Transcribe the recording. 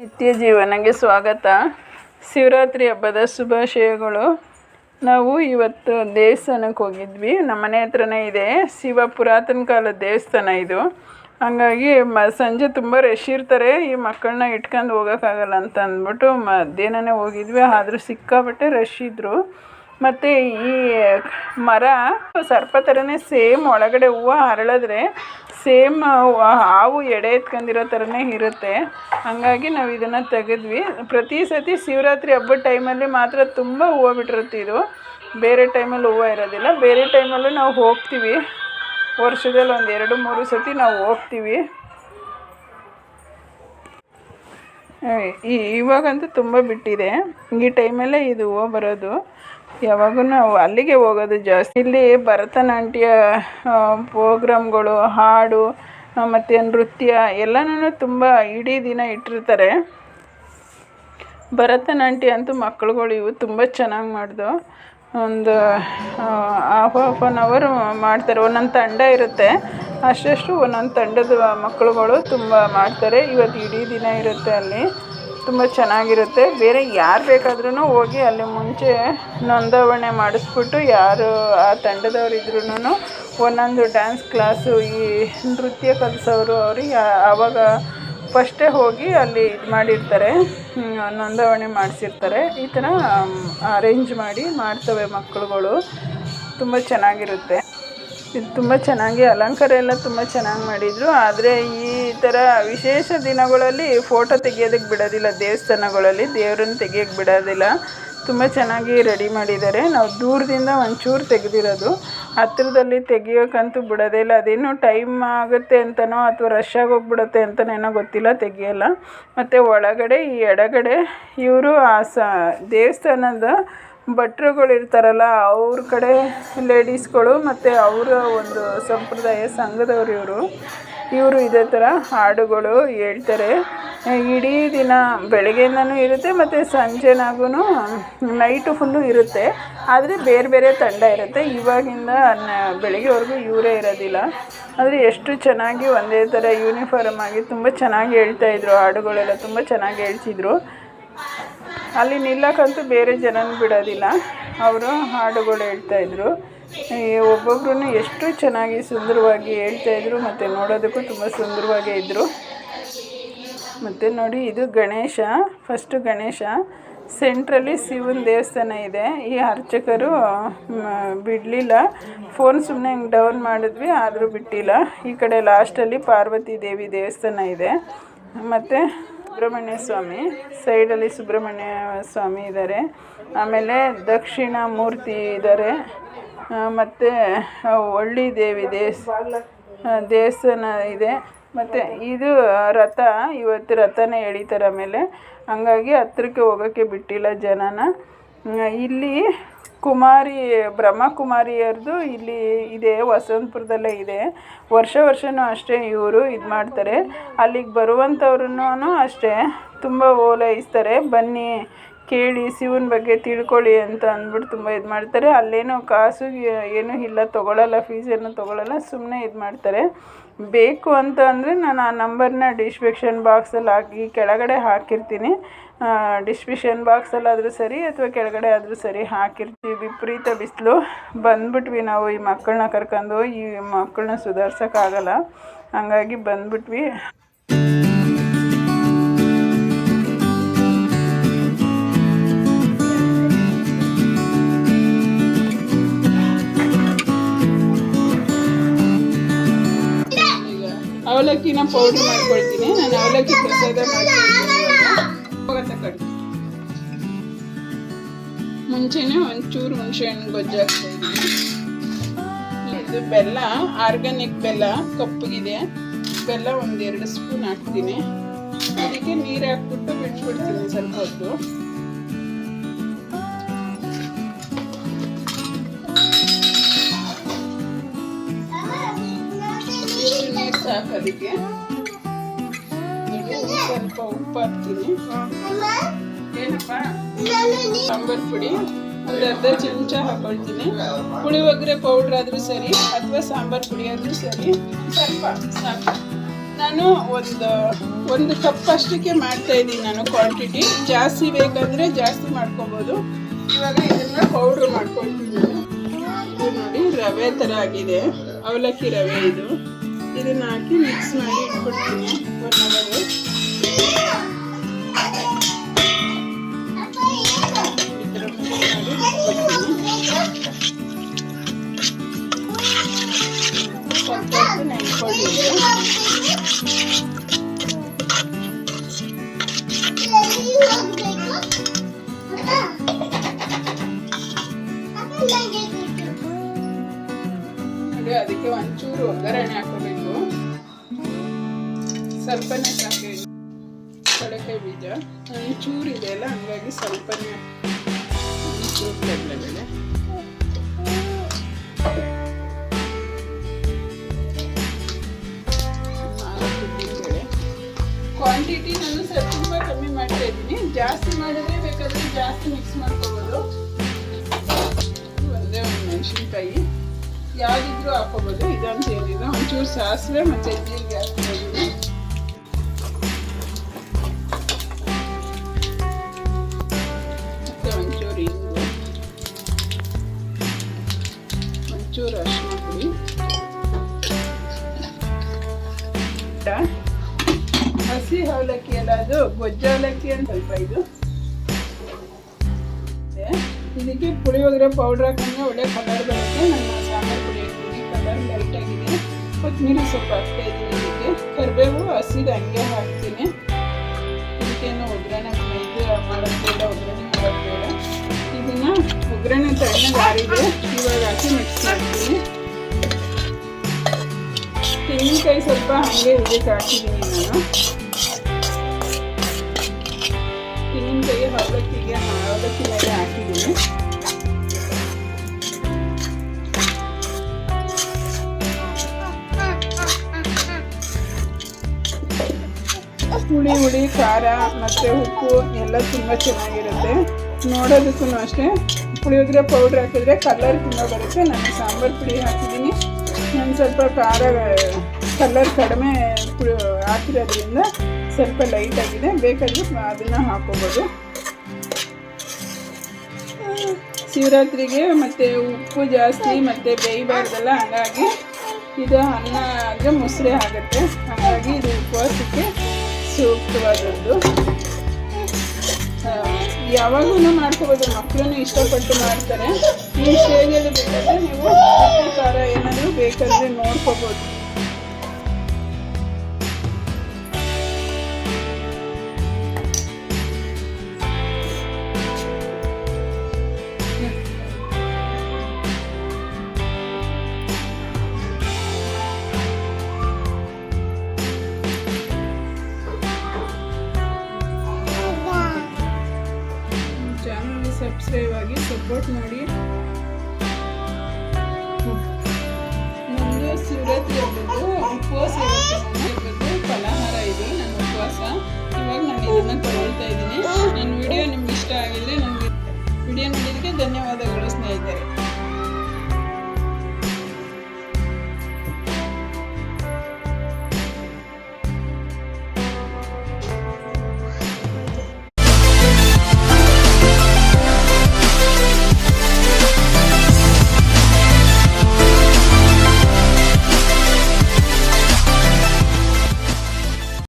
ನಿತ್ಯ ಜೀವನಗೆ ಸ್ವಾಗತ. ಶಿವರಾತ್ರಿ ಹಬ್ಬದ ಶುಭಾಶಯಗಳು. ನಾವು ಇವತ್ತು ದೇವಸ್ಥಾನಕ್ಕೆ ಹೋಗಿದ್ವಿ. ನಮ್ಮ ಮನೆ ಹತ್ರನೇ ಇದೆ. ಶಿವ ಪುರಾತನ ಕಾಲದ ದೇವಸ್ಥಾನ ಇದು. ಹಂಗಾಗಿ ಮ, ಸಂಜೆ ತುಂಬ ರಶ್ ಇರ್ತಾರೆ. ಈ ಮಕ್ಕಳನ್ನ ಇಟ್ಕೊಂಡು ಹೋಗೋಕ್ಕಾಗಲ್ಲ ಅಂತ ಅಂದ್ಬಿಟ್ಟು ಮಧ್ಯಾಹ್ನನೇ ಹೋಗಿದ್ವಿ. ಆದರೂ ಸಿಕ್ಕಾಪಟ್ಟೆ ರಶ್ ಇದ್ದರು ಮತ್ತು ಈ ಮರ ಸರ್ಪ ಥರನೇ ಸೇಮ್ ಒಳಗಡೆ ಹೂವು ಹರಳಿದ್ರೆ ಸೇಮ್ ಹಾವು ಎಡೆ ಎತ್ಕೊಂಡಿರೋ ಥರನೇ ಇರುತ್ತೆ. ಹಾಗಾಗಿ ನಾವು ಇದನ್ನು ತೆಗೆದ್ವಿ. ಪ್ರತಿ ಸತಿ ಶಿವರಾತ್ರಿ ಹಬ್ಬದ ಟೈಮಲ್ಲಿ ಮಾತ್ರ ತುಂಬ ಹೂವು ಬಿಟ್ಟಿರುತ್ತೆ ಇದು. ಬೇರೆ ಟೈಮಲ್ಲಿ ಹೂವು ಇರೋದಿಲ್ಲ. ಬೇರೆ ಟೈಮಲ್ಲೂ ನಾವು ಹೋಗ್ತೀವಿ. ವರ್ಷದಲ್ಲಿ ಒಂದು ಎರಡು, ಮೂರು ಸತಿ ನಾವು ಹೋಗ್ತೀವಿ. ಇವಾಗಂತೂ ತುಂಬ ಬಿಟ್ಟಿದೆ. ಈ ಟೈಮಲ್ಲೇ ಇದು ಹೂವು ಬರೋದು. ಯಾವಾಗೂ ನಾವು ಅಲ್ಲಿಗೆ ಹೋಗೋದು ಜಾಸ್ತಿ. ಇಲ್ಲಿ ಭರತನಾಟ್ಯ ಪ್ರೋಗ್ರಾಮ್ಗಳು, ಹಾಡು ಮತ್ತು ನೃತ್ಯ ಎಲ್ಲನೂ ತುಂಬ ಇಡೀ ದಿನ ಇಟ್ಟಿರ್ತಾರೆ. ಭರತನಾಟ್ಯ ಅಂತೂ ಮಕ್ಕಳುಗಳು ಇವು ತುಂಬ ಚೆನ್ನಾಗಿ ಮಾಡ್ದು. ಒಂದು ಹಾಫ್ ಆಫ್ ಆನ್ ಅವರ್ ಮಾಡ್ತಾರೆ. ಒಂದೊಂದು ತಂಡ ಇರುತ್ತೆ. ಅಷ್ಟಷ್ಟು ಒಂದೊಂದು ತಂಡದ ಮಕ್ಕಳುಗಳು ತುಂಬ ಮಾಡ್ತಾರೆ. ಇವತ್ತು ಇಡೀ ದಿನ ಇರುತ್ತೆ ಅಲ್ಲಿ. ತುಂಬ ಚೆನ್ನಾಗಿರುತ್ತೆ. ಬೇರೆ ಯಾರು ಬೇಕಾದ್ರೂ ಹೋಗಿ ಅಲ್ಲಿ ಮುಂಚೆ ನೋಂದಾವಣೆ ಮಾಡಿಸ್ಬಿಟ್ಟು ಯಾರು ಆ ತಂಡದವ್ರು ಇದ್ರೂ ಒಂದೊಂದು ಡ್ಯಾನ್ಸ್ ಕ್ಲಾಸು ಈ ನೃತ್ಯ ಕಲಿಸೋರು ಅವ್ರಿಗೆ ಆವಾಗ ಫಸ್ಟೇ ಹೋಗಿ ಅಲ್ಲಿ ಇದು ಮಾಡಿರ್ತಾರೆ ನೋಂದಾವಣೆ ಮಾಡಿಸಿರ್ತಾರೆ. ಈ ಥರ ಅರೇಂಜ್ ಮಾಡಿ ಮಾಡ್ತವೆ ಮಕ್ಕಳುಗಳು. ತುಂಬ ಚೆನ್ನಾಗಿರುತ್ತೆ. ಇದು ತುಂಬ ಚೆನ್ನಾಗಿ, ಅಲಂಕಾರ ಎಲ್ಲ ತುಂಬ ಚೆನ್ನಾಗಿ ಮಾಡಿದರು. ಆದರೆ ಈ ಥರ ವಿಶೇಷ ದಿನಗಳಲ್ಲಿ ಫೋಟೋ ತೆಗೆಯೋದಕ್ಕೆ ಬಿಡೋದಿಲ್ಲ, ದೇವಸ್ಥಾನಗಳಲ್ಲಿ ದೇವ್ರನ್ನ ತೆಗಿಯೋಕ್ಕೆ ಬಿಡೋದಿಲ್ಲ. ತುಂಬ ಚೆನ್ನಾಗಿ ರೆಡಿ ಮಾಡಿದ್ದಾರೆ. ನಾವು ದೂರದಿಂದ ಒಂಚೂರು ತೆಗೆದಿರೋದು. ಹತ್ತಿರದಲ್ಲಿ ತೆಗಿಯೋಕ್ಕಂತೂ ಬಿಡೋದೇ ಇಲ್ಲ. ಅದೇನೋ ಟೈಮ್ ಆಗುತ್ತೆ ಅಂತನೋ ಅಥವಾ ರಶ್ ಆಗೋಗ್ಬಿಡುತ್ತೆ ಅಂತನೇನೋ ಗೊತ್ತಿಲ್ಲ, ತೆಗೆಯಲ್ಲ. ಮತ್ತು ಒಳಗಡೆ ಈ ಎಡಗಡೆ ಇವರು ಆ ಸ ದೇವಸ್ಥಾನದ ಭಟ್ರುಗಳು ಇರ್ತಾರಲ್ಲ ಅವ್ರ ಕಡೆ ಲೇಡೀಸ್ಗಳು ಮತ್ತು ಅವರ ಒಂದು ಸಂಪ್ರದಾಯ ಸಂಘದವ್ರು ಇವರು ಇವರು ಇದೇ ಥರ ಹಾಡುಗಳು ಹೇಳ್ತಾರೆ. ಇಡೀ ದಿನ ಬೆಳಗ್ಗೆಯಿಂದನೂ ಇರುತ್ತೆ, ಮತ್ತು ಸಂಜೆನಾಗೂ ನೈಟು ಫುಲ್ಲು ಇರುತ್ತೆ. ಆದರೆ ಬೇರೆ ಬೇರೆ ತಂಡ ಇರುತ್ತೆ. ಇವಾಗಿಂದ ಬೆಳಗ್ಗೆವರೆಗೂ ಇವರೇ ಇರೋದಿಲ್ಲ. ಆದರೆ ಎಷ್ಟು ಚೆನ್ನಾಗಿ ಒಂದೇ ಥರ ಯೂನಿಫಾರ್ಮ್ ಆಗಿ ತುಂಬ ಚೆನ್ನಾಗಿ ಹೇಳ್ತಾಯಿದ್ರು ಹಾಡುಗಳೆಲ್ಲ ತುಂಬ ಚೆನ್ನಾಗಿ ಹೇಳ್ತಿದ್ರು. ಅಲ್ಲಿ ನಿಲ್ಲಕ್ಕಂತೂ ಬೇರೆ ಜನನ ಬಿಡೋದಿಲ್ಲ. ಅವರು ಹಾಡುಗಳು ಹೇಳ್ತಾಯಿದ್ರು ಒಬ್ಬೊಬ್ರು ಎಷ್ಟು ಚೆನ್ನಾಗಿ ಸುಂದರವಾಗಿ ಹೇಳ್ತಾಯಿದ್ರು ಮತ್ತು ನೋಡೋದಕ್ಕೂ ತುಂಬ ಸುಂದರವಾಗೇ ಇದ್ದರು ಮತ್ತು ನೋಡಿ, ಇದು ಗಣೇಶ ಫಸ್ಟು ಗಣೇಶ. ಸೆಂಟ್ರಲ್ಲಿ ಶಿವನ ದೇವಸ್ಥಾನ ಇದೆ. ಈ ಅರ್ಚಕರು ಬಿಡಲಿಲ್ಲ. ಫೋನ್ ಸುಮ್ಮನೆ ಹಿಂಗೆ ಡೌನ್ ಮಾಡಿದ್ವಿ, ಆದರೂ ಬಿಟ್ಟಿಲ್ಲ. ಈ ಕಡೆ ಲಾಸ್ಟಲ್ಲಿ ಪಾರ್ವತಿ ದೇವಿ ದೇವಸ್ಥಾನ ಇದೆ. ಮತ್ತು ಸುಬ್ರಹ್ಮಣ್ಯ ಸ್ವಾಮಿ ಸೈಡಲ್ಲಿ ಸುಬ್ರಹ್ಮಣ್ಯ ಸ್ವಾಮಿ ಇದ್ದಾರೆ ಆಮೇಲೆ ದಕ್ಷಿಣ ಮೂರ್ತಿ ಇದ್ದಾರೆ ಮತ್ತು ಒಳ್ಳಿ ದೇವಿ ದೇಸ್ ದೇವಸ್ಥಾನ ಇದೆ. ಮತ್ತು ಇದು ರಥ, ಇವತ್ತು ರಥನೇ ಎಳಿತಾರೆ ಆಮೇಲೆ. ಹಂಗಾಗಿ ಹತ್ರಕ್ಕೆ ಹೋಗೋಕ್ಕೆ ಬಿಟ್ಟಿಲ್ಲ ಜನನ. ಇಲ್ಲಿ ಕುಮಾರಿ, ಬ್ರಹ್ಮಕುಮಾರಿಯರ್ದು ಇಲ್ಲಿ ಇದೆ, ವಸಂತಪುರದಲ್ಲೇ ಇದೆ. ವರ್ಷ ವರ್ಷವೂ ಅಷ್ಟೇ ಇವರು ಇದು ಮಾಡ್ತಾರೆ. ಅಲ್ಲಿಗೆ ಬರುವಂಥವ್ರನ್ನೂ ಅಷ್ಟೇ, ತುಂಬ ಓಲೈಸ್ತಾರೆ. ಬನ್ನಿ ಕೇಳಿ ಶಿವನ ಬಗ್ಗೆ ತಿಳ್ಕೊಳ್ಳಿ ಅಂತ ಅಂದ್ಬಿಟ್ಟು ತುಂಬ ಇದು ಮಾಡ್ತಾರೆ. ಅಲ್ಲೇನು ಕಾಸು ಏನೂ ಇಲ್ಲ, ತೊಗೊಳಲ್ಲ ಫೀಸ್ ಏನು ಸುಮ್ಮನೆ ಇದು ಮಾಡ್ತಾರೆ. ಬೇಕು ಅಂತ ಅಂದರೆ ನಾನು ಆ ನಂಬರ್ನ ಡಿಸ್ಕ್ರಿಪ್ಷನ್ ಬಾಕ್ಸಲ್ಲಿ ಹಾಕಿ, ಕೆಳಗಡೆ ಹಾಕಿರ್ತೀನಿ. ಡಿಸ್ಕ್ರಿಪ್ಷನ್ ಬಾಕ್ಸಲ್ಲಾದರೂ ಸರಿ ಅಥವಾ ಕೆಳಗಡೆ ಆದರೂ ಸರಿ ಹಾಕಿರ್ತೀವಿ. ವಿಪರೀತ ಬಿಸಿಲು. ಬಂದ್ಬಿಟ್ವಿ ನಾವು ಈ ಮಕ್ಕಳನ್ನ ಕರ್ಕೊಂಡು ಈ ಮಕ್ಕಳನ್ನ ಸುಧಾರ್ಸೋಕ್ಕಾಗಲ್ಲ. ಹಂಗಾಗಿ ಬಂದ್ಬಿಟ್ವಿ. ಅವಲಕ್ಕಿನ ಪೌಡ್ರ್ ಮಾಡ್ಕೊಳ್ತೀನಿ. ನಾನು ಅವಲಕ್ಕಿ ಪ್ರಸಾದ ಮುಂಚೆನೆ ಒಂಚೂರು ಹುಣಸೆ ಹಣ್ಣು ಇದ್ದೀನಿ ಇದು ಬೆಲ್ಲ ಆರ್ಗ್ಯಾನಿಕ್ ಬೆಲ್ಲ, ಕಪ್ಪಗಿದೆ. ಬೆಲ್ಲ ಒಂದೆರಡು ಸ್ಪೂನ್ ಹಾಕ್ತೀನಿ. ಅದಕ್ಕೆ ನೀರು ಹಾಕ್ಬಿಟ್ಟು ಬಿಟ್ಬಿಡ್ತೀನಿ ಸ್ವಲ್ಪ ಹೊತ್ತು. ಸಾಕು ಅದಕ್ಕೆ. ಸ್ವಲ್ಪ ಉಪ್ಪು ಹಾಕ್ತೀನಿ. ಏನಪ್ಪ? ಸಾಂಬಾರ್ ಪುಡಿ, ಒಂದು ಅರ್ಧ ಚಮಚ ಹಾಕೊಳ್ತೀನಿ. ಪುಳಿಯೋಗರೆ ಪೌಡ್ರ್ ಆದರೂ ಸರಿ, ಅಥವಾ ಸಾಂಬಾರ್ ಪುಡಿ ಆದರೂ ಸರಿ. ಸ್ವಲ್ಪ, ಸಾಕು. ನಾನು ಒಂದು ಒಂದು ಕಪ್ ಅಷ್ಟಕ್ಕೆ ಮಾಡ್ತಾ ಇದ್ದೀನಿ ನಾನು ಕ್ವಾಂಟಿಟಿ ಜಾಸ್ತಿ ಬೇಕಂದ್ರೆ ಜಾಸ್ತಿ ಮಾಡ್ಕೊಬೋದು. ಇವಾಗ ಇದನ್ನ ಪೌಡ್ರ್ ಮಾಡ್ಕೊಳ್ತೀನಿ ನೋಡಿ, ರವೆ ಥರ ಆಗಿದೆ. ಅವಲಕ್ಕಿ ರವೆ ಇದು. ಇದನ್ನ ಹಾಕಿ ಮಿಕ್ಸ್ ಮಾಡಿ ಇಟ್ಬಿಡ್ತೀನಿ ಒನ್ ಅವರು ಈ ಥರ ಮಿಕ್ಸ್ ಮಾಡಿ ಇಟ್ಬಿಡ್ತೀನಿ ಸ್ವಲ್ಪ ಹೊತ್ತು ನೆನ್ಕೊಳ್ಳಿ ನೋಡಿ ಅದಕ್ಕೆ ಒಂಚೂರು ಒಗ್ಗರಣೆ ಹಾಕೋಬೇಕು ಸ್ವಲ್ಪನೇ ಸಾಕು. ಕಡಲೆಕಾಯಿ ಬೀಜ ಒಂಚೂರು ಇದೆ ಅಲ್ಲ, ಹಂಗಾಗಿ ಸ್ವಲ್ಪನೇ. ಕಡಲೆಬೇಳೆ ಕ್ವಾಂಟಿಟಿ ನಾನು ಸ್ವಲ್ಪ ತುಂಬ ಕಮ್ಮಿ ಮಾಡ್ತಾ ಇದ್ದೀನಿ. ಜಾಸ್ತಿ ಮಾಡಿದ್ರೆ ಬೇಕಾದ್ರೆ ಜಾಸ್ತಿ ಮಿಕ್ಸ್ ಮಾಡ್ಕೋಬೋದು. ಒಂದೇ ಒಂದು ಮೆಣಸಿನ್ಕಾಯಿ. ಯಾವುದಿದ್ರೂ ಹಾಕೋಬೋದು. ಇದಂತ ಏನಿಲ್ಲ ಒಂಚೂರು ಸಾಸಿವೆ ಮತ್ತು ಜೀರಿಗೆ ಹಾಕ್ಬೋದು ಅದು ಗೊಜ್ಜ ಅವಲಕ್ಕಿ ಅಂತ ಸ್ವಲ್ಪ ಇದು. ಇದೆ. ಇದಕ್ಕೆ ಪುಳಿಯೋಗರೆ ಪೌಡರ್ ಹಾಕೊಂಡ್ರೆ ಒಳ್ಳೆ ಕಲರ್ ಬರುತ್ತೆ. ನನ್ನ ಸಾಂಬಾರು ಪುಡಿ ಹಾಕ್ತೀನಿ ಕಲರ್ ಲೈಟ್ ಆಗಿದೆ. ಕೊತ್ತಂಬರಿ ಸ್ವಲ್ಪ ಹಾಕ್ತಾ ಇದ್ದೀನಿ ಇದಕ್ಕೆ. ಕರಿಬೇವು ಹಸಿದು ಹಂಗೆ ಹಾಕ್ತೀನಿ. ಇದಕ್ಕೇನು ಒಗ್ಗರಣೆ ಇದು ಮಾಡೋದಿಲ್ಲ ಒಗ್ಗರಣೆ ಬೇಡ ಇದನ್ನ ಒಗ್ಗರಣೆ ತಣ್ಣಗೆ ಆರಿದೆ ಇವಾಗ ಹಾಕಿ ಮಿಕ್ಸ್ ಮಾಡ್ತೀನಿ. ತೆಂಗಿನಕಾಯಿ ಸ್ವಲ್ಪ ಹಾಗೆ ಇದಕ್ಕೆ ಹಾಕಿದ್ದೀನಿ ನಾನು. ಹುಳಿ ಹುಳಿ, ಖಾರ ಮತ್ತು ಉಪ್ಪು ಎಲ್ಲ ತುಂಬ ಚೆನ್ನಾಗಿರುತ್ತೆ. ನೋಡೋದಕ್ಕೂ ಅಷ್ಟೇ. ಪುಳಿಯೋಗರೆ ಪೌಡ್ರ್ ಹಾಕಿದ್ರೆ ಕಲರ್ ತುಂಬ ಬರುತ್ತೆ. ನಾನು ಸಾಂಬಾರು ಪುಡಿ ಹಾಕಿದ್ದೀನಿ. ನಾನು ಸ್ವಲ್ಪ ಖಾರ ಕಲರ್ ಕಡಿಮೆ ಹಾಕಿರೋದ್ರಿಂದ ಸ್ವಲ್ಪ ಲೈಟಾಗಿದೆ ಬೇಕಾದ್ರೆ ಅದನ್ನು ಹಾಕೋಬೋದು. ಶಿವರಾತ್ರಿಗೆ ಮತ್ತು ಉಪ್ಪು ಜಾಸ್ತಿ, ಮತ್ತು ಬೇಯಬಾರ್ದಲ್ಲ, ಹಾಗಾಗಿ ಇದು ಅನ್ನ ಅಂದರೆ ಮುಸ್ರೆ ಆಗುತ್ತೆ. ಹಾಗಾಗಿ ಇದು ಉಪವಾಸಕ್ಕೆ ಸೂಕ್ತವಾದದ್ದು. ಯಾವಾಗೂ ಮಾಡ್ಕೋಬೋದು ಮಕ್ಕಳೂ ಇಷ್ಟಪಟ್ಟು ಮಾಡ್ತಾರೆ. ಈ ಸ್ಟೇಜಲ್ಲಿ ಬೇಕಾದರೆ ನೀವು ಖಾರ ಏನಾದರೂ ಬೇಕಾದರೆ ನೋಡ್ಕೋಬೋದು. ಸಪೋರ್ಟ್ ಮಾಡಿ ನಮ್ದು ಹಬ್ಬದ್ದು ಉಪವಾಸ ಫಲಾಹಾರ ಇದು ನನ್ನ ಉಪವಾಸ. ಇವಾಗ ನಾನು ಇದನ್ನ ತಗೊಳ್ತಾ ಇದ್ದೀನಿ. ನನ್ನ ವಿಡಿಯೋ ನಿಮ್ಗೆ ಇಷ್ಟ ಆಗಿದ್ರೆ ನನಗೆ ವಿಡಿಯೋ ನೋಡಿದ್ದಕ್ಕೆ ಧನ್ಯವಾದಗಳು ಸ್ನೇಹಿತರೆ.